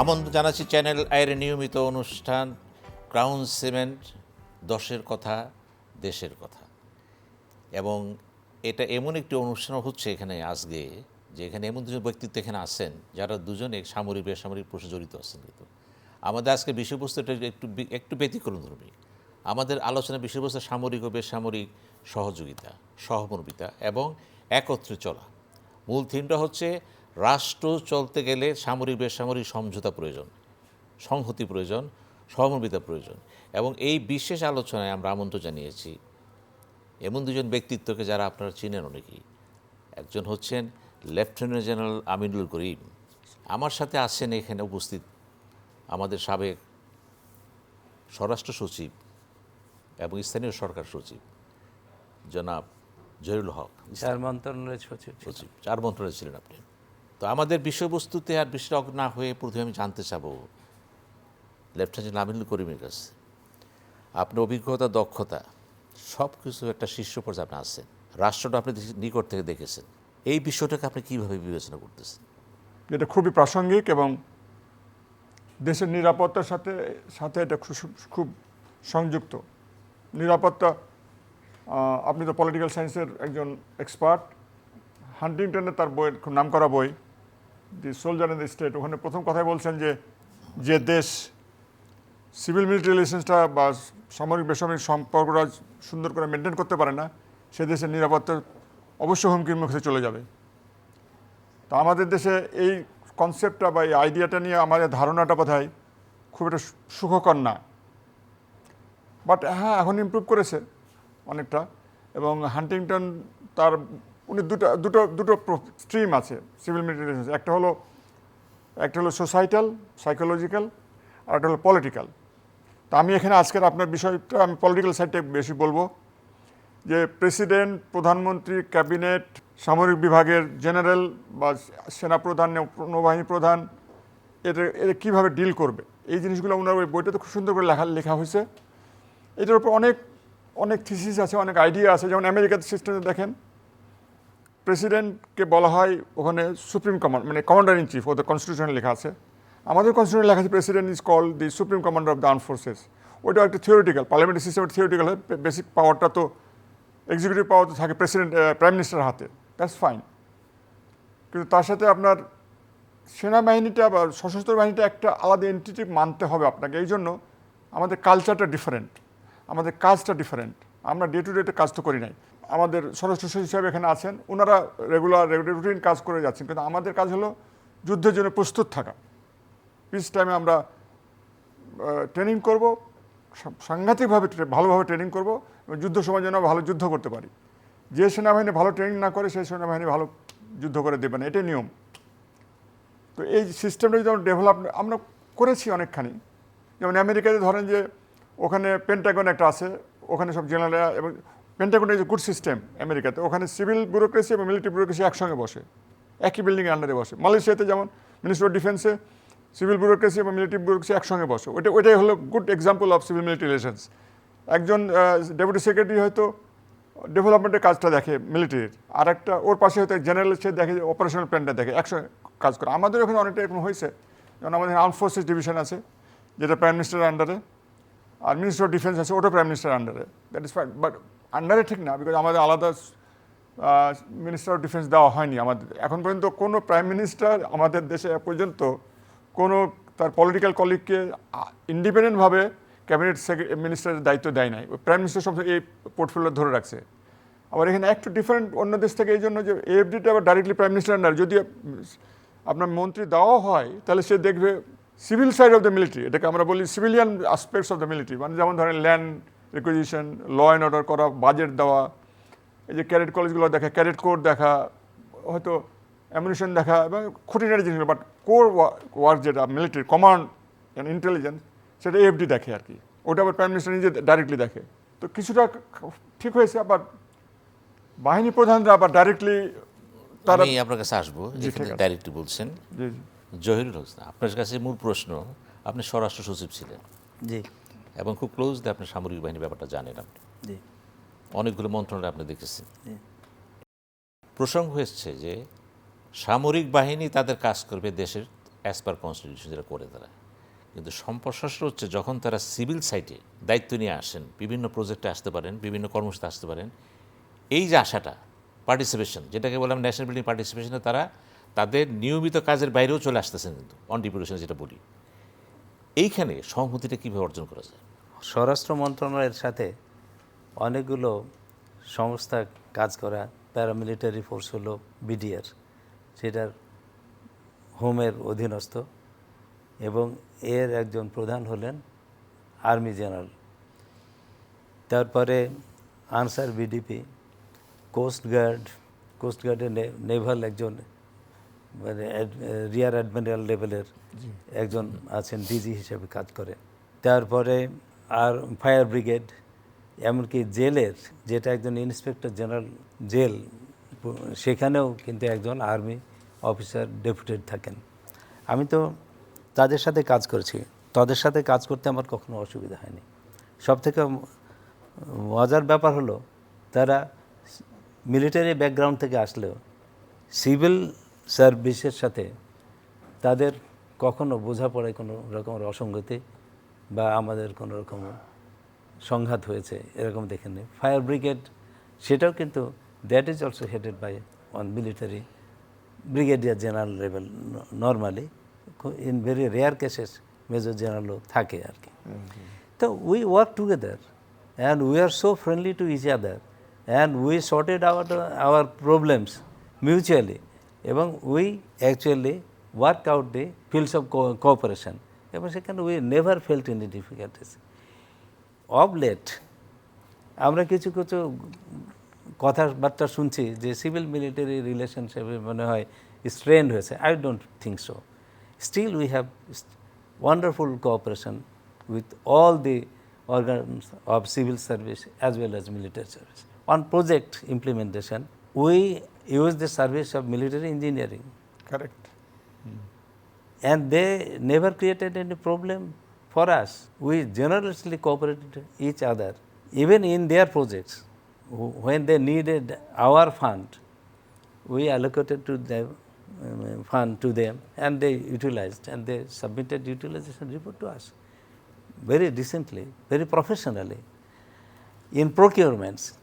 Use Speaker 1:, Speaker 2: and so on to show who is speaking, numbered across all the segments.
Speaker 1: আমন্ত্রণ জানাচ্ছি চ্যানেল আয়ের নিয়মিত অনুষ্ঠান, ক্রাউন সিমেন্ট, দশের কথা, দেশের কথা। এবং এটা এমন একটি অনুষ্ঠান হচ্ছে এখানে আজকে, যে এখানে এমন দুজন ব্যক্তিত্ব এখানে আছেন, যারা দুজনে সামরিক, বেসামরিক প্রশ্নে জড়িত আছেন কিন্তু। আমাদের আজকে বিষয়বস্তুটা একটু একটু ব্যতিক্রম ধর্মী। আমাদের আলোচনা বিষয়বস্তু সামরিক ও বেসামরিক সহযোগিতা, সহমর্মিতা এবং একত্রে চলা। মূল থিমটা হচ্ছে রাষ্ট্র চলতে গেলে সামরিক বেসামরিক সমঝোতা প্রয়োজন সংহতি প্রয়োজন সহমর্মিতা প্রয়োজন। এবং এই বিশেষ আলোচনায় আমরা আমন্ত্রণ জানিয়েছি এমন দুজন ব্যক্তিত্বকে যারা আপনারা চিনেন অনেকেই। একজন হচ্ছেন লেফটেন্যান্ট জেনারেল আমিনুল করিম। আমার সাথে আছেন এখানে উপস্থিত আমাদের সাবেক স্বরাষ্ট্র সচিব এবং স্থানীয় সরকার সচিব জনাব জহিরুল হক।
Speaker 2: চার মন্ত্রণালয়ের সচিব
Speaker 1: সচিব চার মন্ত্রণালয়ে ছিলেন আপনি। তো আমাদের বিষয়বস্তুতে আর বিশেষজ্ঞ না হয়ে প্রথমে আমি জানতে চাবো, লেফটেন্যান্ট আমিনুল করিমের কাছে। আপনার অভিজ্ঞতা, দক্ষতা সব কিছু একটা শীর্ষ পর্যায়ে আপনি আছেন। রাষ্ট্রটা আপনি নিকট থেকে দেখেছেন। এই বিষয়টাকে আপনি কীভাবে বিবেচনা করতেছেন?
Speaker 3: এটা খুবই প্রাসঙ্গিক এবং দেশের নিরাপত্তার সাথে সাথে এটা খুব সংযুক্ত। নিরাপত্তা আপনি তো পলিটিক্যাল সায়েন্সের একজন এক্সপার্ট হান্টিংটনের তার বইয়ের খুব নাম করা বই। The soldier in the state ওখানে প্রথম কথাই বলছেন যে যে দেশ সিভিল মিলিটারি রিলেশনসটা বা সামরিক বেসামরিক সম্পর্কটা সুন্দর করে মেনটেন করতে পারে না, সে দেশের নিরাপত্তা অবশ্যই হুমকির মুখে চলে যাবে। তা আমাদের দেশে এই কনসেপ্টটা বা এই আইডিয়াটা নিয়ে আমাদের ধারণাটা বোধহয় খুব একটা সুখকর না। বাট হ্যাঁ এখন ইমপ্রুভ করেছে অনেকটা এবং হান্টিংটন তার উনি দুটো দুটো দুটো স্ট্রিম আছে সিভিল মিলিটারি একটা হলো একটা হলো সোসাইটাল সাইকোলজিক্যাল আর একটা হলো পলিটিক্যাল তা আমি এখানে আজকের আপনার বিষয়টা, আমি পলিটিক্যাল সাইডটা বেশি বলব। যে প্রেসিডেন্ট প্রধানমন্ত্রী ক্যাবিনেট সামরিক বিভাগের জেনারেল বা সেনাপ্রধান নৌবাহিনী প্রধান এটা এটা কীভাবে ডিল করবে? এই জিনিসগুলো ওনার ওই বইটাতে খুব সুন্দর করে লেখা লেখা হয়েছে। এটার উপর অনেক অনেক থিসিস আছে, অনেক আইডিয়া আছে। যেমন আমেরিকার সিস্টেমে দেখেন প্রেসিডেন্টকে বলা হয় ওখানে সুপ্রিম কমান্ড মানে কমান্ডার ইন চিফ, ওদের কনস্টিটিউশনে লেখা আছে। আমাদের কনস্টিটিউশনে লেখা আছে president is call the supreme commander of the arm forces ওইটা একটা থিওরিটিক্যাল পার্লামেন্টারি সিস্টেমের থিওরিটিক্যাল বেসিক পাওয়ারটা তো এক্সিকিউটিভ পাওয়ার তো থাকে প্রেসিডেন্ট প্রাইম মিনিস্টারের হাতে। দ্যাটস ফাইন কিন্তু তার সাথে আপনার সেনাবাহিনীটা বা সশস্ত্র বাহিনীটা একটা আলাদা এন্টিটি মানতে হবে আপনাকে। এই জন্য আমাদের কালচারটা ডিফারেন্ট আমাদের কাজটা ডিফারেন্ট আমরা ডে টু ডে কাজ তো করি নাই। আমাদের স্বরাষ্ট্র সচিব সাহেব এখানে আছেন ওনারা রেগুলার রেগুলার রুটিন কাজ করে যাচ্ছেন, কিন্তু আমাদের কাজ হলো যুদ্ধের জন্য প্রস্তুত থাকা। পিস টাইমে আমরা ট্রেনিং করব সাংঘাতিকভাবে ভালোভাবে ট্রেনিং করব এবং যুদ্ধ সময় যেন ভালো যুদ্ধ করতে পারি। যে সেনাবাহিনী ভালো ট্রেনিং না করে, সেই সেনাবাহিনী ভালো যুদ্ধ করে দেবে না, এটাই নিয়ম। তো এই সিস্টেমটা যদি ডেভেলপ আমরা করেছি অনেকখানি। যেমন আমেরিকাতে ধরেন যে, ওখানে পেন্টাগন একটা আছে, ওখানে সব জেনারেল এবং পেন্টাগন ইজ গুড সিস্টেম আমেরিকাতে ওখানে সিভিল ব্যুরোক্রেসি এবং মিলিটারি ব্যুরোক্রেসি একসঙ্গে বসে। একই বিল্ডিংয়ের আন্ডারে বসে। মালয়েশিয়াতে যেমন মিনিস্টার অফ ডিফেন্সে সিভিল ব্যুরোক্রেসি এবং মিলিটারি ব্যুরোক্রেসি একসঙ্গে বসে। ওইটা, ওইটাই হলো good example of civil military relations একজন ডেপুটি সেক্রেটারি হয়তো ডেভেলপমেন্টের কাজটা দেখে মিলিটারির আর একটা ওর পাশে হয়তো জেনারেল সে দেখে অপারেশনাল প্ল্যানটা দেখে, একসঙ্গে কাজ করে। আমাদের ওখানে অনেকটা এরকম হয়েছে। যেমন আমাদের আর্ম ফোর্সেস ডিভিশন আছে, যেটা প্রাইম মিনিস্টারের আন্ডারে আর মিনিস্টার অফ ডিফেন্স আছে, ওটা প্রাইম মিনিস্টার আন্ডারে দ্যাট ইজ ফাইন বাট আন্ডারে ঠিক না বিকজ আমাদের আলাদা মিনিস্টার অফ ডিফেন্স দেওয়া হয়নি। আমাদের, এখন পর্যন্ত কোনো প্রাইম মিনিস্টার আমাদের দেশে পর্যন্ত কোনো তার পলিটিক্যাল কলিগকে ইন্ডিপেন্ডেন্টভাবে ক্যাবিনেট মিনিস্টারের দায়িত্ব দেয় নাই। প্রাইম মিনিস্টার সব এই পোর্টফোলিও ধরে রাখছে। আবার এখানে একটু ডিফারেন্ট অন্য দেশ থেকে এই জন্য যে এফডিটা আবার ডাইরেক্টলি প্রাইম মিনিস্টার আন্ডার যদি আপনার মন্ত্রী দেওয়াও হয়, তাহলে সে দেখবে civil side of the military এটাকে আমরা বলি civilian aspects of the military মানে যেমন ধরেন land requisition law and order করা বাজেট দেওয়া এই যে ক্যারেট কলেজগুলো দেখা ক্যারেট কোড দেখা হয়তো অ্যামিউনিশন দেখা এবং খুঁটিনাটি জিনিসগুলো বাট কোর ওয়ার্ক যেটা মিলিটারি কমান্ড অ্যান্ড ইন্টেলিজেন্স সেটা এফডি দেখে আর কি। ওটা আবার প্রাইম মিনিস্টার নিজে ডাইরেক্টলি দেখে। তো কিছুটা ঠিক হয়েছে আবার বাহিনী প্রধানরা আবার ডাইরেক্টলি তারা
Speaker 1: আপনার কাছে আসব ডাইরেক্টলি বলছেন। জহিরুল হোসেন আপনার কাছে মূল প্রশ্ন আপনি স্বরাষ্ট্র সচিব ছিলেন।
Speaker 2: জি।
Speaker 1: এবং খুব ক্লোজলি আপনি সামরিক বাহিনীর ব্যাপারটা জানেন আপনি। অনেকগুলো মন্ত্রণালয় আপনি দেখেছেন। প্রসঙ্গ হয়েছে যে সামরিক বাহিনী তাদের কাজ করবে দেশের অ্যাজ পার কনস্টিটিউশন যেটা করে তারা। কিন্তু সম্প্রশাসন হচ্ছে যখন তারা সিভিল সাইটে দায়িত্ব নিয়ে আসেন বিভিন্ন প্রজেক্টে আসতে পারেন বিভিন্ন কর্মসূচিতে আসতে পারেন এই যে আশাটা পার্টিসিপেশন যেটাকে বললাম ন্যাশনাল বিল্ডিং পার্টিসিপেশনে তারা তাদের নিয়মিত কাজের বাইরেও চলে আসতেছেন কিন্তু অন ডিপুটেশন যেটা বলি। এইখানে সংহতিটা কীভাবে অর্জন করা যায়?
Speaker 2: স্বরাষ্ট্র মন্ত্রণালয়ের সাথে অনেকগুলো সংস্থা কাজ করা প্যারামিলিটারি ফোর্স হলো বিডিআর সেটার হোমের অধীনস্থ এবং এর একজন প্রধান হলেন আর্মি জেনারেল তারপরে আনসার বিডিপি কোস্টগার্ড কোস্টগার্ডের নেভাল একজন মানে রিয়ার অ্যাডমিরাল লেভেলের একজন আছেন ডিজি হিসেবে কাজ করে। তারপরে আর ফায়ার ব্রিগেড, এমনকি জেলের, যেটা একজন ইন্সপেক্টর জেনারেল জেল, সেখানেও কিন্তু একজন আর্মি অফিসার ডেপুটেড থাকেন। আমি তো তাদের সাথে কাজ করেছি। তাদের সাথে কাজ করতে আমার কখনো অসুবিধা হয়নি। সব থেকে মজার ব্যাপার হলো, তারা মিলিটারি ব্যাকগ্রাউন্ড থেকে আসলেও সিভিল সার্ভিসের সাথে তাদের কখনো বোঝাপড়ায় কোনো রকমের অসঙ্গতি বা আমাদের কোনো রকম সংঘাত হয়েছে এরকম দেখেননি ফায়ার ব্রিগেড সেটাও কিন্তু that is also headed by on military brigadier general level normally in very rare cases major জেনারেলও থাকে আর কি। তো we work together and we are so friendly to each other and we sorted our our problems mutually এবং we actually work out the fields of cooperation এবং সেখানে we never felt any difficulties of late আমরা কিছু কিছু কথাবার্তা শুনছি যে civil military রিলেশনশিপে মনে হয় স্ট্রেন হয়েছে। I don't think so still we have wonderful cooperation with all the organ of civil service as well as military service on project implementation we use the service of military engineering
Speaker 3: correct
Speaker 2: and they never created any problem for us. We generously cooperated each other, even in their projects. Wh- When they needed our fund, we allocated to them um, fund to them, and they utilized, and they submitted utilization report to us very decently, very professionally. In procurements,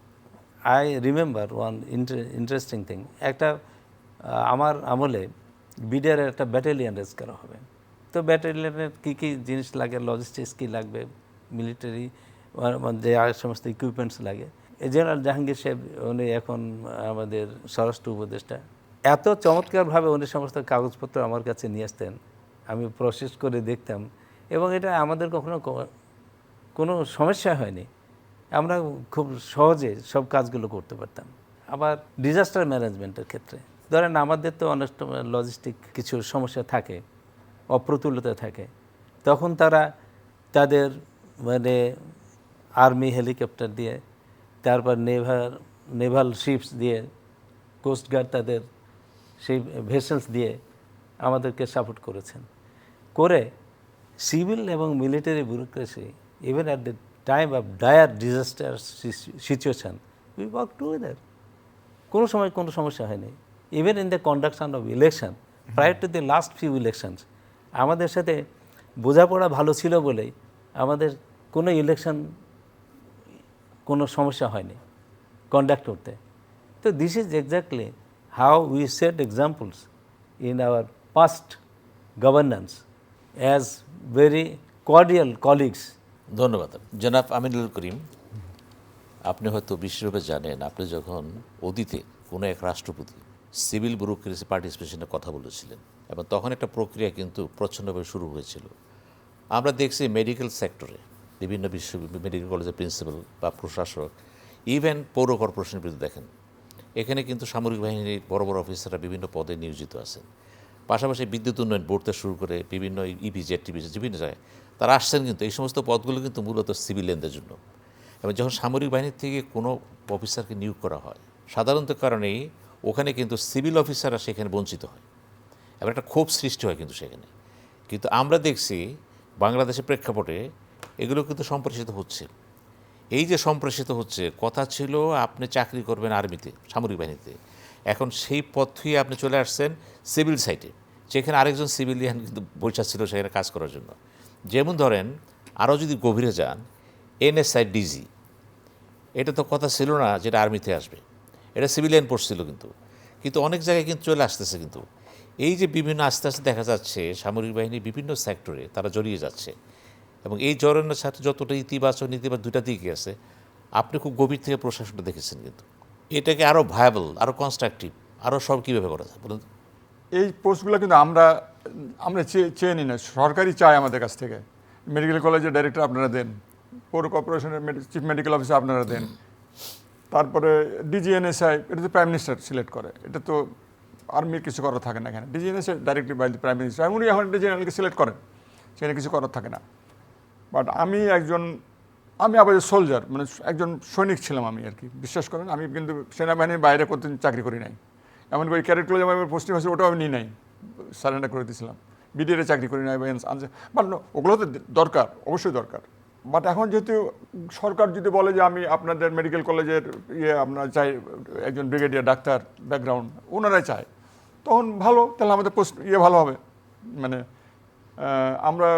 Speaker 2: I remember one inter- interesting thing. একটা আহ, আমার আমলে BDR একটা battalion raise করা হবে। তো ব্যাটালিয়ানের কী কী জিনিস লাগে logistics কী লাগবে মিলিটারি যে আর সমস্ত ইকুইপমেন্টস লাগে। জেনারেল জাহাঙ্গীর সাহেব, উনি এখন আমাদের স্বরাষ্ট্র উপদেষ্টা। এত চমৎকারভাবে উনি সমস্ত কাগজপত্র আমার কাছে নিয়ে আসতেন, আমি প্রসেস করে দেখতাম। এবং এটা আমাদের কখনো কোনো সমস্যা হয়নি। আমরা খুব সহজে সব কাজগুলো করতে পারতাম। আবার ডিজাস্টার ম্যানেজমেন্টের ক্ষেত্রে। ধরেন আমাদের তো অনেক লজিস্টিক কিছু সমস্যা থাকে, অপ্রতুলতা থাকে, তখন তারা তাদের মানে আর্মি হেলিকপ্টার দিয়ে, তারপর নেভার নেভাল শিপস দিয়ে কোস্টগার্ড তাদের সেই ভেসেলস দিয়ে আমাদেরকে সাপোর্ট করেছেন। করে সিভিল এবং military bureaucracy even at the time of dire disaster situation we work together কোনো সময় কোনো সমস্যা হয়নি। Even in the conduction of election প্রায় to the last few elections আমাদের সাথে বোঝাপড়া ভালো ছিল বলেই আমাদের কোনো ইলেকশন কোনো সমস্যা হয়নি কন্ডাক্ট করতে। তো this is exactly how we set examples in our past governance as very cordial colleagues
Speaker 1: ধন্যবাদ। জনাব আমিনুল করিম, আপনি হয়তো বিশ্বরূপে জানেন, আপনি যখন অতীতে কোনো এক রাষ্ট্রপতি সিভিল ব্যুরোক্রেসি পার্টিসিপেশনের কথা বলেছিলেন এবং তখন একটা প্রক্রিয়া কিন্তু প্রচ্ছন্নভাবে শুরু হয়েছিল। আমরা দেখছি মেডিকেল সেক্টরে, বিভিন্ন বিশ্ব মেডিকেল কলেজের প্রিন্সিপাল বা প্রশাসক, ইভেন পৌর কর্পোরেশনের বিরুদ্ধে দেখেন। এখানে কিন্তু সামরিক বাহিনীর বড় বড় অফিসাররা বিভিন্ন পদে নিয়োজিত আছেন। পাশাপাশি বিদ্যুৎ উন্নয়ন বোর্ড থেকে শুরু করে বিভিন্ন ইপিজেড টিভিজেড বিভিন্ন জায়গায় তারা আসছেন কিন্তু। এই সমস্ত পদগুলো কিন্তু মূলত সিভিলিয়ানদের জন্য। এবং যখন সামরিক বাহিনীর থেকে কোনো অফিসারকে নিয়োগ করা হয়, সাধারণত কারণেই ওখানে কিন্তু সিভিল অফিসাররা সেখানে বঞ্চিত হয়। এবং একটা ক্ষোভ সৃষ্টি হয় কিন্তু সেখানে। কিন্তু আমরা দেখছি বাংলাদেশের প্রেক্ষাপটে এগুলো কিন্তু সম্প্রসারিত হচ্ছে। এই যে সম্প্রসারিত হচ্ছে, কথা ছিল আপনি চাকরি করবেন আর্মিতে, সামরিক বাহিনীতে। এখন সেই পথ থুয়ে আপনি চলে আসছেন সিভিল সাইটে, যেখানে আরেকজন সিভিলিয়ান কিন্তু বৈশা ছিল সেখানে কাজ করার জন্য। যেমন ধরেন, আরও যদি গভীরে যান এনএসআই ডিজি এটা তো কথা ছিল না যেটা আর্মিতে আসবে। এটা সিভিলিয়ান পোস্ট ছিল কিন্তু। কিন্তু অনেক জায়গায় কিন্তু চলে আসতেছে কিন্তু। এই যে বিভিন্ন আস্তে আস্তে দেখা যাচ্ছে, সামরিক বাহিনী বিভিন্ন সেক্টরে তারা জড়িয়ে যাচ্ছে। এবং এই জড়ানোর সাথে যতটা ইতিবাচক, নেতিবাচক দুটা দিকই আছে। আপনি খুব গভীর থেকে প্রশাসনটা দেখেছেন কিন্তু। এটাকে আরও ভায়াবল আরও কনস্ট্রাকটিভ আরও সব কীভাবে করা যায় বলুন
Speaker 3: এই পোস্টগুলো কিন্তু আমরা আমরা চেয়ে নিই না। সরকারি চায় আমাদের কাছ থেকে। মেডিকেল কলেজের ডাইরেক্টর আপনারা দেন। পৌর কর্পোরেশনের চিফ মেডিকেল অফিসার আপনারা দেন। তারপরে ডিজিএনএসআই এটা তো প্রাইম মিনিস্টার সিলেক্ট করে। এটা তো আর্মির কিছু করার থাকে না এখানে। DGNSI directly by prime minister উনি এখন ডিজিএনএলকে সিলেক্ট করেন। সেখানে কিছু করার থাকে না। বাট আমি একজন, আমি আবার সোলজার মানে একজন সৈনিক ছিলাম আমি আর কি। বিশ্বাস করেন, আমি কিন্তু সেনাবাহিনীর বাইরে কোনোদিন চাকরি করি নাই। এমনকি ওই ক্যারেক্টার যেমন আমার পোস্টিং হয়েছে, ওটাও আমি নিই নাই। সারেন্ডার করে দিয়েছিলাম। বিডিএর চাকরি করি নাই, বা বাট ওগুলো তো দরকার, অবশ্যই দরকার। বাট এখন যেহেতু সরকার যদি বলে যে আমি আপনাদের মেডিকেল কলেজের ইয়ে আপনার চাই, একজন ব্রিগেডিয়ার ডাক্তার ব্যাকগ্রাউন্ড ওনারাই চায়, তখন ভালো, তাহলে আমাদের পোস্ট ইয়ে ভালো হবে। মানে আমরা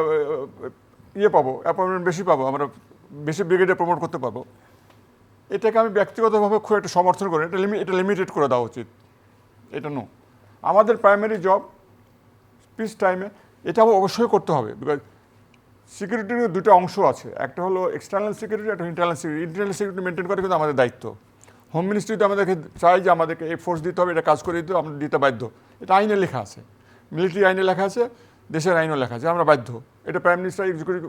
Speaker 3: ইয়ে পাবো অ্যাপয়েন্টমেন্ট বেশি পাবো, আমরা বেশি ব্রিগেডে প্রমোট করতে পারব। এটাকে আমি ব্যক্তিগতভাবে খুব একটা সমর্থন করি এটা লিমি এটা লিমিটেড করে দেওয়া উচিত। এটা নো আমাদের প্রাইমারি জব পিস টাইমে এটা অবশ্যই করতে হবে বিকজ সিকিউরিটির দুটো অংশ আছে। একটা হলো এক্সটার্নাল সিকিউরিটি একটা internal security internal security maintain করা কিন্তু আমাদের দায়িত্ব। হোম মিনিস্ট্রি তো আমাদেরকে চাই যে আমাদেরকে এই ফোর্স দিতে হবে, এটা কাজ করে দিতে, আমরা দিতে বাধ্য। এটা আইনে লেখা আছে। মিলিটারি আইনে লেখা আছে, দেশের আইনও লেখা আছে, আমরা বাধ্য। এটা প্রাইম মিনিস্টার এক্সিকিউটিভ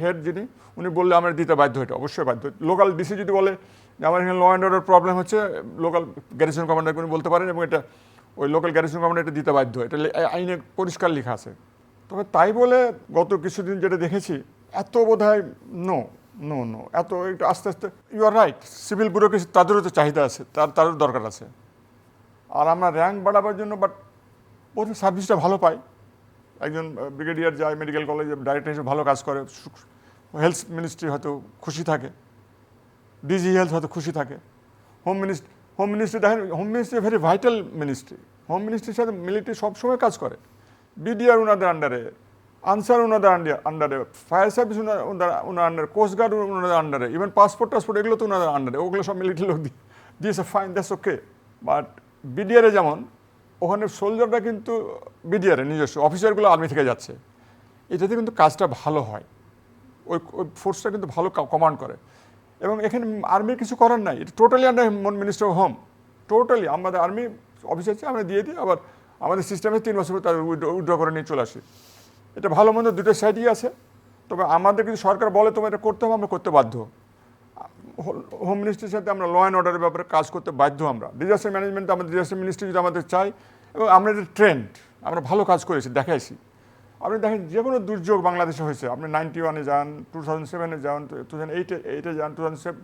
Speaker 3: হেড যিনি, উনি বললে আমরা দিতে বাধ্য এটা, অবশ্যই বাধ্য। লোকাল ডিসি যদি বলে যে আমার এখানে ল অ্যান্ড অর্ডার প্রবলেম হচ্ছে লোকাল গ্যারিসন কমান্ডার উনি বলতে পারেন এবং এটা, ওই লোকাল গ্যারিসন কমান্ডার এটা দিতে বাধ্য। এটা আইনে পরিষ্কার লেখা আছে। তবে তাই বলে গত কিছুদিন যেটা দেখেছি, এত বোধ হয় নো নো নো এত একটু আস্তে আস্তে you are right civil bureaucracy তাদেরও তো চাহিদা আছে, তার, তারও দরকার আছে। আর আমরা র্যাঙ্ক বাড়াবার জন্য বাট প্রথম সার্ভিসটা ভালো পাই। একজন ব্রিগেডিয়ার যায় মেডিকেল কলেজে ডাইরেক্টর হিসেবে ভালো কাজ করে হেলথ মিনিস্ট্রি হয়তো খুশি থাকে ডিজি হেলথ হয়তো খুশি থাকে। হোম মিনিস্ট্রি হোম মিনিস্ট্রি দেখেন home ministry very vital ministry home মিনিস্ট্রির সাথে মিলিটারি সবসময় কাজ করে। বিডিআর ওনাদের আন্ডারে আনসার ওনাদের আন্ডারে ফায়ার সার্ভিস ওনার ওনার আন্ডারে কোস্টগার্ড ওনাদের আন্ডারে ইভেন পাসপোর্ট টাসপোর্ট এগুলো তো ওনাদের আন্ডারে ওগুলো সব মিলিটারি লোক দিয়ে ফাইন দ্যাটস ওকে বাট বিডিআরে যেমন, ওখানে সোলজাররা কিন্তু বিডিআরে নিজস্ব অফিসারগুলো আর্মি থেকে যাচ্ছে। এটাতে কিন্তু কাজটা ভালো হয়। ওই ওই ফোর্সটা কিন্তু ভালো কমান্ড করে। এবং এখানে আর্মির কিছু করার নাই, এটা totally under minister of home totally আমাদের আর্মি অফিসার আমরা দিয়ে দিই, আবার আমাদের সিস্টেমে তিন বছর তার উইড্র করে নিয়ে চলে আসি। এটা ভালো মন্দ দুটো সাইডই আছে, তবে আমাদের কিন্তু সরকার বলে তোমার এটা করতে হবে, আমরা করতে বাধ্য। হোম মিনিস্ট্রির সাথে আমরা ল অ্যান্ড অর্ডারের ব্যাপারে কাজ করতে বাধ্য আমরা। ডিজাস্টার ম্যানেজমেন্ট আমাদের ডিজাস্টার মিনিস্ট্রি যদি আমাদের চাই এবং আমরা এটা ট্রেন্ড আমরা ভালো কাজ করেছি, দেখাইছি। আপনি দেখেন, যে কোনো দুর্যোগ বাংলাদেশে হয়েছে, আপনি নাইনটি ওয়ানে যান টু থাউজেন্ড সেভেনে যান টু থাউজেন্ড এইটে এইটে যান টু থাউজেন্ড সেভেন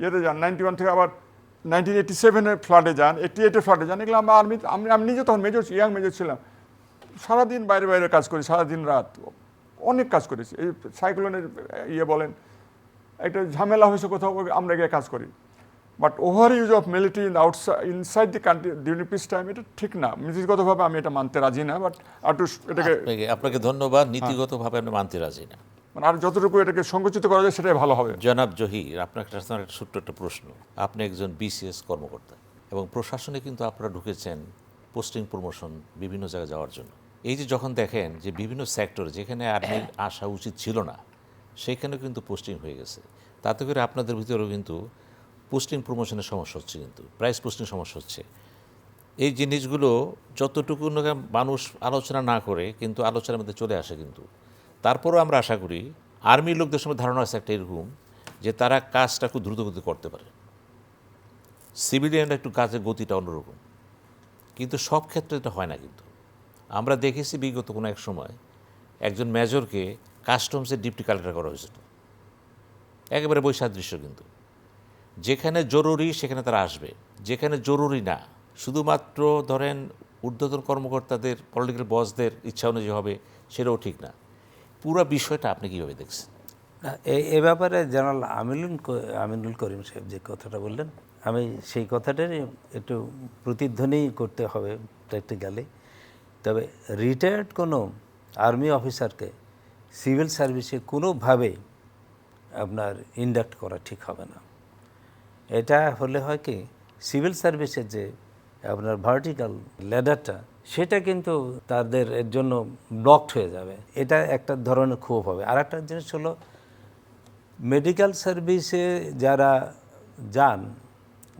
Speaker 3: ইয়েতে যান নাইনটি ওয়ান থেকে আবার নাইনটিন এইটি সেভেনের ফ্লাডে যান এইটি এইটের ফ্লাডে যান, এগুলো আমরা আর্মি আমি আমি নিজে তখন মেজর ইয়াং মেজর ছিলাম। সারাদিন বাইরে বাইরে কাজ করি, সারাদিন রাত। অনেক কাজ করেছি। এই সাইক্লোনের ইয়ে বলেন, একটা ঝামেলা হয়েছে কোথাও আমরা গিয়ে কাজ করি। But over use of military in outside inside the country during peace time এটা ঠিক না। নীতিগতভাবে আমি এটা মানতে রাজি না বাট একটু এটাকে
Speaker 1: আপনাকে ধন্যবাদ। নীতিগতভাবে আপনি মানতে রাজি না।
Speaker 3: মানে আর যতটুকু এটাকে সংকুচিত করা যায় সেটাই ভালো হবে।
Speaker 1: জনাব জহির, আপনার কাছে ছোট্ট একটা প্রশ্ন। আপনি একজন বিসিএস কর্মকর্তা এবং প্রশাসনে কিন্তু আপনারা ঢুকেছেন পোস্টিং প্রমোশন বিভিন্ন জায়গায় যাওয়ার জন্য। এই যে যখন দেখেন যে বিভিন্ন সেক্টর যেখানে আর্মির আসা উচিত ছিল না, সেখানেও কিন্তু পোস্টিং হয়ে গেছে। তাতে করে আপনাদের ভিতরেও কিন্তু পোস্টিং প্রমোশনের সমস্যা হচ্ছে কিন্তু প্রাইস পোস্টিং সমস্যা হচ্ছে। এই জিনিসগুলো যতটুকু মানুষ আলোচনা না করে কিন্তু আলোচনার মধ্যে চলে আসে কিন্তু। তারপরেও আমরা আশা করি আর্মির লোকদের সময় ধারণা আছে একটা এরকম যে তারা কাজটা খুব দ্রুত গতি করতে পারে। সিভিলিয়ানরা একটু কাজের গতিটা অন্যরকম। কিন্তু সব ক্ষেত্রে এটা হয় না কিন্তু। আমরা দেখেছি বিগত কোনো এক সময় একজন মেজরকে কাস্টমসের ডিপটি কালেক্টর করা হয়েছিল একেবারে বৈসাদৃশ্য কিন্তু। যেখানে জরুরি সেখানে তারা আসবে। যেখানে জরুরি না। শুধুমাত্র ধরেন ঊর্ধ্বতন কর্মকর্তাদের পলিটিক্যাল বসদের ইচ্ছা অনুযায়ী হবে, সেটাও ঠিক না। পুরো বিষয়টা আপনি কীভাবে দেখছেন?
Speaker 2: এ ব্যাপারে জেনারেল আমিনুল আমিনুল করিম সাহেব যে কথাটা বললেন, আমি সেই কথাটারই একটু প্রতিধ্বনি করতে হবে প্র্যাকটিক্যালি তবে রিটায়ার্ড কোনো আর্মি অফিসারকে সিভিল সার্ভিসে কোনোভাবে আপনার ইন্ডাক্ট করা ঠিক হবে না। এটা হলে হয় কি সিভিল সার্ভিসের যে আপনার ভার্টিক্যাল ল্যাডারটা সেটা কিন্তু তাদের এর জন্য ব্লকড হয়ে যাবে। এটা একটা ধরনের ক্ষোভ হবে। আর একটা জিনিস হলো মেডিকেল সার্ভিসে যারা যান,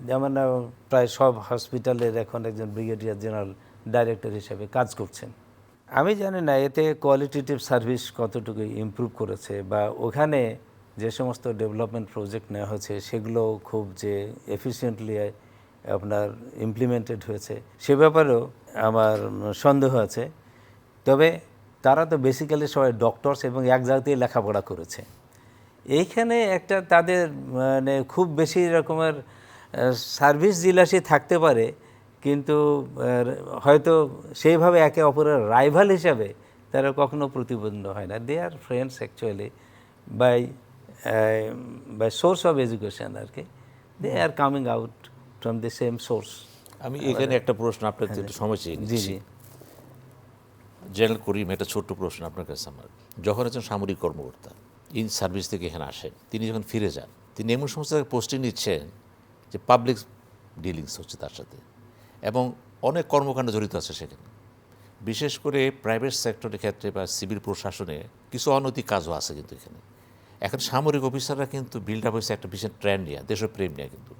Speaker 2: যেমন প্রায় সব হসপিটালের এখন একজন ব্রিগেডিয়ার জেনারেল ডাইরেক্টর হিসেবে কাজ করছেন। আমি জানি না, এতে কোয়ালিটেটিভ সার্ভিস কতটুকু ইমপ্রুভ করেছে বা ওখানে যে সমস্ত ডেভেলপমেন্ট প্রজেক্ট নেওয়া হয়েছে, সেগুলো খুব যে এফিসিয়েন্টলি আপনার ইমপ্লিমেন্টেড হয়েছে, সে ব্যাপারেও আমার সন্দেহ আছে। তবে তারা তো বেসিক্যালি সবাই ডক্টরস এবং এক জায়গাতেই লেখাপড়া করেছে। এইখানে একটা তাদের মানে খুব বেশি রকমের সার্ভিস জিলাসি থাকতে পারে, কিন্তু হয়তো সেইভাবে একে অপরের রাইভাল হিসাবে তারা কখনো প্রতিবন্ধ হয় না। They are friends actually by by source of education আর কি। They are coming out from the same source
Speaker 1: আমি এখানে একটা প্রশ্ন আপনার কাছে একটু সময় চেয়ে
Speaker 2: জি জি।
Speaker 1: জেনারেল করিম একটা ছোট্ট প্রশ্ন আপনার কাছে আমার। যখন একজন সামরিক কর্মকর্তা ইন সার্ভিস থেকে এখানে আসেন তিনি যখন ফিরে যান তিনি এমন সমস্ত পোস্টিং নিচ্ছেন যে পাবলিক ডিলিংস হচ্ছে তার সাথে এবং অনেক কর্মকাণ্ড জড়িত আছে সেখানে। বিশেষ করে প্রাইভেট সেক্টরের ক্ষেত্রে বা সিভিল প্রশাসনে কিছু অনৈতিক কাজও আছে কিন্তু এখানে। এখন সামরিক অফিসাররা কিন্তু বিল্ড আপ হয়েছে একটা বিশেষ ট্রেন্ড নিয়ে দেশপ্রেম নিয়ে কিন্তু।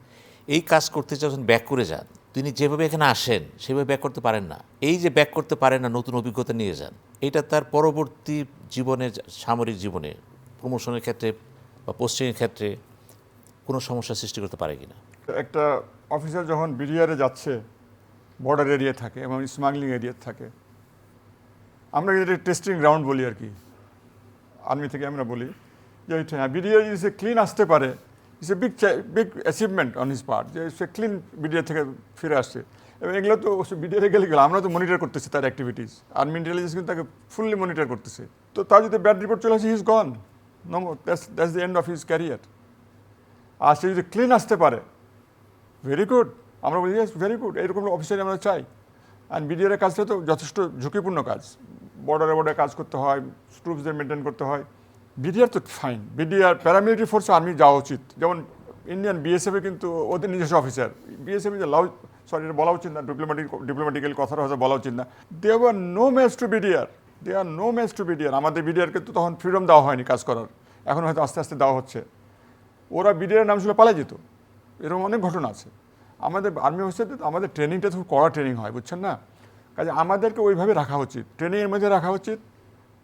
Speaker 1: এই কাজ করতে যখন ব্যাক করে যান, তিনি যেভাবে এখানে আসেন, সেভাবে ব্যাক করতে পারেন না। এই যে ব্যাক করতে পারেন না, নতুন অভিজ্ঞতা নিয়ে যান, এটা তার পরবর্তী জীবনে সামরিক জীবনে প্রমোশনের ক্ষেত্রে বা পোস্টিংয়ের ক্ষেত্রে কোনো সমস্যা সৃষ্টি করতে পারে কিনা?
Speaker 3: একটা অফিসার যখন বিডিআরে যাচ্ছে বর্ডার এরিয়া থাকে এবং স্মাগলিং এরিয়া থাকে, আমরা এটা টেস্টিং গ্রাউন্ড বলি আর কি। আর্মি থেকে আমরা বলি যে বিডিআর যদি সে ক্লিন আসতে পারে it's a big big achievement on his part যে সে ক্লিন বিডিআর থেকে ফিরে আসছে। এবং এগুলো তো সে বিডিআরে গেলে গেলে আমরা তো মনিটর করতেছি তার অ্যাক্টিভিটিস আর্মি ইন্টেলিজেন্স কিন্তু তাকে ফুললি মনিটর করতেছে। তো তার যদি ব্যাড রিপোর্ট চলে আসে he is gone no that's that's the end of his career আর সে যদি ক্লিন আসতে পারে ভেরি গুড আমরা বলি ইয়েস ভেরি গুড এরকম অফিসারই আমরা চাই। অ্যান্ড বিডিআরের কাজটা তো যথেষ্ট ঝুঁকিপূর্ণ কাজ। বর্ডারে বর্ডারে কাজ করতে হয় ট্রুপসদের মেনটেন করতে হয়। বিডিআর তো ফাইন বিডিআর প্যারামিলিটারি ফোর্সে আর্মি যাওয়া উচিত। যেমন ইন্ডিয়ান বিএসএফে কিন্তু ওদের নিজস্ব অফিসার বিএসএফ যে লাউ সরি বলা উচিত না ডিপ্লোম্যাটিক ডিপ্লোম্যাটিক্যালি কথাটা হয়তো বলা উচিত না। They are no match to BDR they are no match to BDR আমাদের বিডিআরকে তো তখন ফ্রিডম দেওয়া হয়নি কাজ করার। এখন হয়তো আস্তে আস্তে দেওয়া হচ্ছে। ওরা বিডিআর নাম ছিল পালিয়ে যেত। এরকম অনেক ঘটনা আছে। আমাদের আর্মি অফিসারদের আমাদের ট্রেনিংটা খুব কড়া ট্রেনিং হয়, বুঝছেন না? কাজে আমাদেরকে ওইভাবে রাখা উচিত। ট্রেনিংয়ের মধ্যে রাখা উচিত।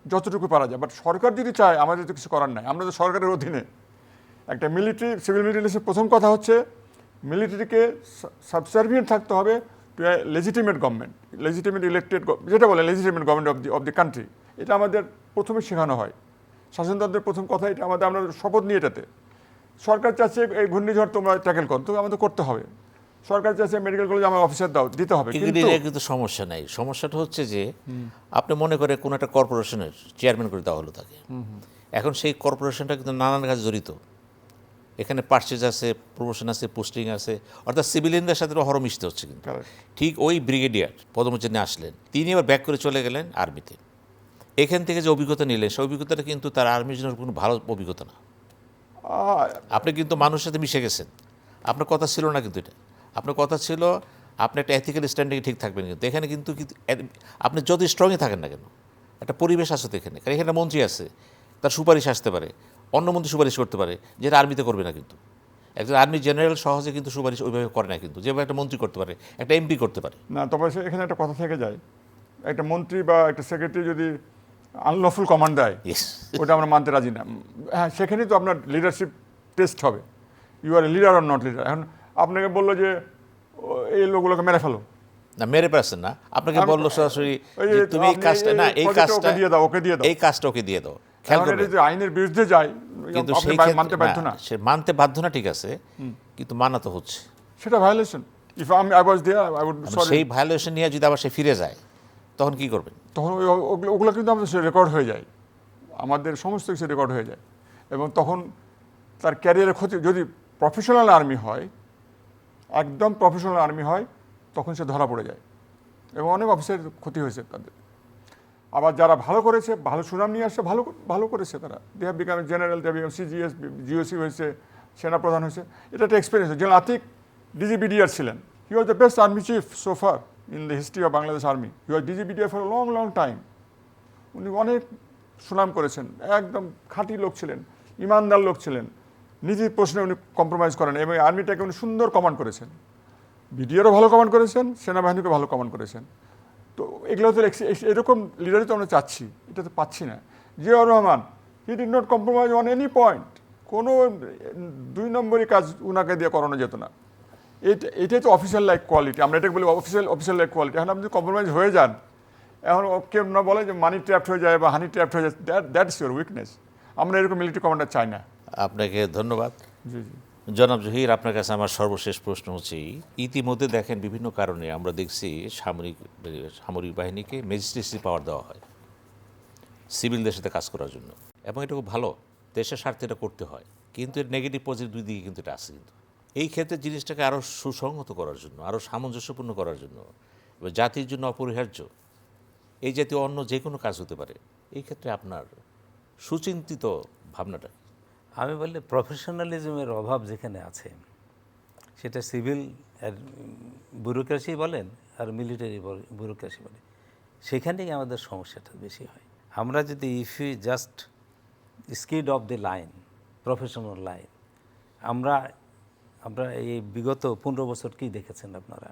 Speaker 3: যতটুকু পারা যায়। বাট সরকার যদি চায়, আমাদের তো কিছু করার নাই। আমরা তো সরকারের অধীনে। একটা মিলিটারি সিভিল মিলিটারিসের প্রথম কথা হচ্ছে মিলিটারিকে সাবসার্ভিয়েন্ট থাকতে হবে to a legitimate government legitimate elected যেটা বলে legitimate government of the of the country এটা আমাদের প্রথমে শেখানো হয়। শাসনতন্ত্রের প্রথম কথা, এটা আমাদের, আমরা শপথ নিয়ে এটাতে। সরকার চাচ্ছে, এই ঘূর্ণিঝড় তোমরা ট্যাকেল করো। তো আমাদের করতে হবে। সরকার চাচ্ছে মেডিকেল কলেজে আমার অফিসার দাও দিতে হবে। কিন্তু
Speaker 1: কিন্তু সমস্যা নাই। সমস্যাটা হচ্ছে যে আপনি মনে করে কোনো একটা কর্পোরেশনের চেয়ারম্যান করে দেওয়া হলো তাকে। এখন সেই কর্পোরেশনটা কিন্তু নানান কাজে জড়িত। এখানে পার্সেজ আছে প্রমোশন আছে পোস্টিং আছে অর্থাৎ সিভিলিয়ানদের সাথে হর মিশতে হচ্ছে কিন্তু। ঠিক ওই ব্রিগেডিয়ার পদমর্যাদা নিয়ে আসলেন তিনি এবার ব্যাক করে চলে গেলেন আর্মিতে এখান থেকে যে অভিজ্ঞতা নিলেন সেই অভিজ্ঞতাটা কিন্তু তার আর্মির জন্য কোনো ভালো অভিজ্ঞতা না। আপনি কিন্তু মানুষের সাথে মিশে গেছেন। আপনার কথা ছিল না কিন্তু এটা। আপনার কথা ছিল আপনি একটা এথিক্যাল স্ট্যান্ডিংয়ে ঠিক থাকবেন কিন্তু। এখানে কিন্তু আপনি যত স্ট্রংই থাকেন না কেন? একটা পরিবেশ আছে তো এখানে। কারণ এখানে মন্ত্রী আছে তার সুপারিশ আসতে পারে অন্য মন্ত্রী সুপারিশ করতে পারে যেটা আর্মিতে করবে না কিন্তু। একজন আর্মি জেনারেল সহজে কিন্তু সুপারিশ ওইভাবে করে না কিন্তু যেভাবে একটা মন্ত্রী করতে পারে একটা এমপি করতে পারে।
Speaker 3: না তবে এখানে একটা কথা থেকে যায় একটা মন্ত্রী বা একটা সেক্রেটারি যদি আনলফুল কমান্ড দেয় ওটা আমরা মানতে রাজি না। হ্যাঁ সেখানেই তো আপনার লিডারশিপ টেস্ট হবে। You are leader are not leader এখন আপনাকে বলল যে এই লোকগুলোকে মেরে ফেলো।
Speaker 1: না মেরে পারছেন না। আপনাকে বলল সরাসরি তুমি এই কাজটা না এই কাজটা
Speaker 3: দিয়ে দাও, ওকে দিয়ে দাও।
Speaker 1: এই কাজটা ওকে দিয়ে দাও। খেয়াল
Speaker 3: আইনের বিরুদ্ধে যায়
Speaker 1: কিন্তু সেই
Speaker 3: মানতে বাধ্য না
Speaker 1: সে মানতে বাধ্য না ঠিক আছে। কিন্তু মানা তো হচ্ছে।
Speaker 3: সেটা ভায়োলেশন ইফ আমি I was there I
Speaker 1: would
Speaker 3: sorry
Speaker 1: সেই ভায়োলেশন নিয়ে যদি আবার সে ফিরে যায় তখন কি করবেন?
Speaker 3: তখন ওগুলো কিন্তু আমাদের রেকর্ড হয়ে যায়। আমাদের সমস্ত কিছু রেকর্ড হয়ে যায়। এবং তখন তার ক্যারিয়ারের ক্ষতি যদি প্রফেশনাল আর্মি হয় একদম প্রফেশনাল আর্মি হয়, তখন সে ধরা পড়ে যায় এবং অনেক অফিসের ক্ষতি হয়েছে তাদের। আবার যারা ভালো করেছে, ভালো সুনাম নিয়ে আসছে, ভালো ভালো করেছে তারা। They have become general they become CGS GOC হয়েছে, সেনাপ্রধান হয়েছে। এটা একটা এক্সপিরিয়েন্স জেনারেল আতিক ডিজিবিডিআর ছিলেন he was the best army chief so far in the history of Bangladesh army he was DGBDR for long long time উনি অনেক সুনাম করেছেন। একদম খাঁটি লোক ছিলেন, ইমানদার লোক ছিলেন। নিজের প্রশ্নে উনি কম্প্রোমাইজ করেন এবং আর্মিটাকে উনি সুন্দর কমান্ড করেছেন। বিডিআরও ভালো কমান্ড করেছেন সেনাবাহিনীকে ভালো কমান্ড করেছেন। তো এগুলো তো এরকম লিডারই তো আমরা চাচ্ছি, এটা তো পাচ্ছি না। Ziaur Rahman he did not compromise on any point কোনো, দুই নম্বরই কাজ উনাকে দিয়ে করানো যেত না। এটা এটাই তো অফিসিয়াল লাইক কোয়ালিটি আমরা এটাকে বলি অফিসিয়াল অফিসিয়াল লাইক কোয়ালিটি এখন আপনি কম্প্রোমাইজ হয়ে যান, এখন কেউ না বলে যে মানি ট্র্যাপড হয়ে যায় বা হানি ট্র্যাপড হয়ে যায় that that is your weakness আমরা এরকম মিলিটারি কমান্ডার চাই না।
Speaker 1: আপনাকে ধন্যবাদ। জনাব জহির আপনার কাছে আমার সর্বশেষ প্রশ্ন হচ্ছে ইতিমধ্যে দেখেন বিভিন্ন কারণে আমরা দেখছি সামরিক সামরিক বাহিনীকে ম্যাজিস্ট্রেসি পাওয়ার দেওয়া হয় সিভিলদের সাথে কাজ করার জন্য। এবং এটা খুব ভালো দেশের স্বার্থে এটা করতে হয়। কিন্তু এর নেগেটিভ পজিটিভ দুই দিকে কিন্তু এটা আছে কিন্তু। এই ক্ষেত্রে জিনিসটাকে আরও সুসংহত করার জন্য আরও সামঞ্জস্যপূর্ণ করার জন্য এবং জাতির জন্য অপরিহার্য এই জাতীয় অন্য যে কোনো কাজ হতে পারে এই ক্ষেত্রে আপনার সুচিন্তিত ভাবনাটা?
Speaker 2: আমি বললে প্রফেশনালিজমের অভাব যেখানে আছে, সেটা সিভিল আর ব্যুরোক্রেসি বলেন আর মিলিটারি ব্যুরোক্রেসি বলেন সেখানেই আমাদের সমস্যাটা বেশি হয়। আমরা যদি if you just skid off the line professional line আমরা আমরা এই বিগত পনেরো বছর কি দেখেছেন আপনারা?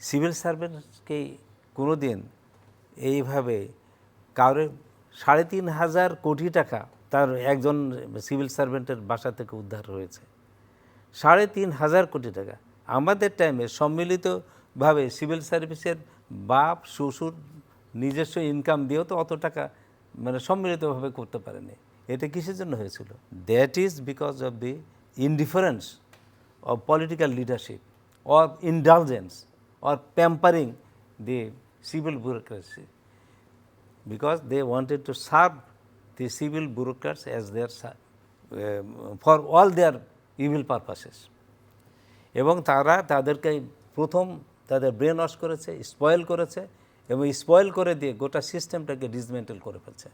Speaker 2: সিভিল সার্ভেন্টকে কোনো দিন এইভাবে কারও সাড়ে তিন হাজার কোটি টাকা তার একজন সিভিল সার্ভেন্টের বাসা থেকে উদ্ধার হয়েছে। সাড়ে তিন হাজার কোটি টাকা। আমাদের টাইমে সম্মিলিতভাবে সিভিল সার্ভিসের বাপ, শ্বশুর নিজস্ব ইনকাম দিয়েও তো অত টাকা মানে সম্মিলিতভাবে করতে পারেনি। এটা কিসের জন্য হয়েছিল? That is because of the indifference of political leadership or indulgence or pampering the civil bureaucracy. Because they wanted to serve the civil bureaucrats as their um, for all their evil purposes. এবং তারা তাদেরকে প্রথম তাদের brain wash করেছে spoil করেছে এবং spoil করে দিয়ে গোটা সিস্টেমটাকে ডিসমেন্টেল করে ফেলছে।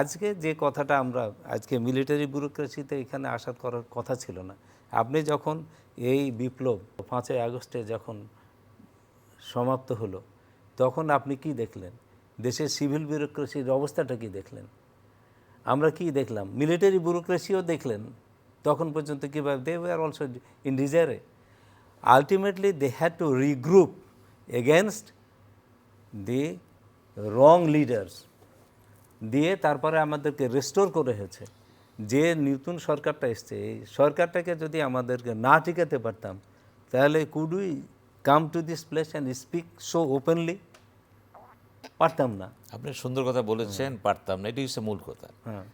Speaker 2: আজকে যে কথাটা আমরা আজকে মিলিটারি ব্যুরোক্রেসিতে এখানে আসার করার কথা ছিল না। আপনি যখন এই বিপ্লব পাঁচই আগস্টে যখন সমাপ্ত হলো তখন আপনি কি দেখলেন? দেশের সিভিল ব্যুরোক্রেসির অবস্থাটা কি দেখলেন? আমরা কি দেখলাম? মিলিটারি ব্যুরোক্রেসিও দেখলেন। তখন পর্যন্ত কীভাবে? They were also in disarray ultimately they had to regroup against the wrong leaders দিয়ে তারপরে আমাদেরকে রেস্টোর করে হয়েছে যে নতুন সরকারটা এসছে, এই সরকারটাকে যদি আমাদেরকে না টিকাতে পারতাম, তাহলে could we come to this place and speak so openly পারতাম না।
Speaker 1: আপনি সুন্দর কথা বলেছেন পারতাম না এটাই হচ্ছে মূল কথা।
Speaker 2: হ্যাঁ।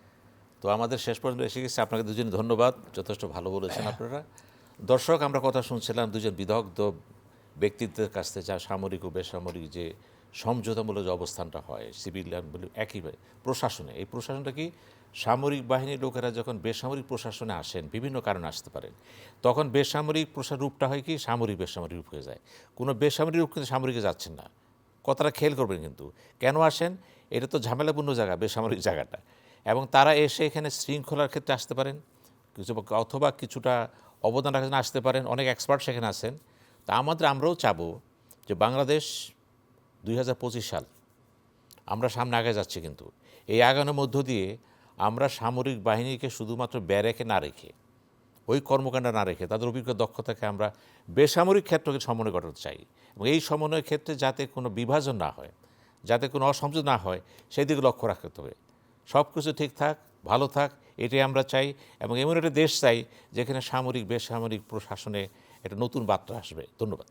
Speaker 1: তো আমাদের শেষ পর্যন্ত এসে গেছে আপনাকে দুজন ধন্যবাদ যথেষ্ট ভালো বলেছেন আপনারা। দর্শক আমরা কথা শুনছিলাম দুজন বিদগ্ধ ব্যক্তিত্বের কাছ থেকে যা সামরিক ও বেসামরিক যে সমঝোতামূলক যে অবস্থানটা হয় সিভিল একইভাবে প্রশাসনে। এই প্রশাসনটা কি সামরিক বাহিনীর লোকেরা যখন বেসামরিক প্রশাসনে আসেন বিভিন্ন কারণে আসতে পারেন তখন বেসামরিক প্রশাসন রূপটা হয় কি সামরিক বেসামরিক রূপ হয়ে যায়। কোনো বেসামরিক রূপ কিন্তু সামরিকে যাচ্ছেন না। কথাটা খেয়াল করবেন কিন্তু। কেন আসেন? এটা তো ঝামেলাপূর্ণ জায়গা, বেসামরিক জায়গাটা। এবং তারা এসে এখানে শৃঙ্খলার ক্ষেত্রে আসতে পারেন। কিছু অথবা কিছুটা অবদান রাখার জন্য আসতে পারেন। অনেক এক্সপার্ট সেখানে আছেন। তা আমাদের আমরাও চাবো যে বাংলাদেশ দুই হাজার পঁচিশ সাল, আমরা সামনে আগে যাচ্ছি কিন্তু। এই আগানোর মধ্য দিয়ে আমরা সামরিক বাহিনীকে শুধুমাত্র ব্যারেকে না রেখে ওই কর্মকাণ্ড না রেখে, তাদের অভিজ্ঞ দক্ষতাকে আমরা বেসামরিক ক্ষেত্রকে সমন্বয় ঘটাতে চাই। এবং এই সমন্বয়ের ক্ষেত্রে যাতে কোনো বিভাজন না হয়, যাতে কোনো অসমঝোত না হয়, সেই দিকে লক্ষ্য রাখতে হবে। সব কিছু ঠিক থাক, ভালো থাক, এটাই আমরা চাই এবং এমন একটা দেশ চাই যেখানে সামরিক, বেসামরিক প্রশাসনে একটা নতুন বার্তা আসবে। ধন্যবাদ।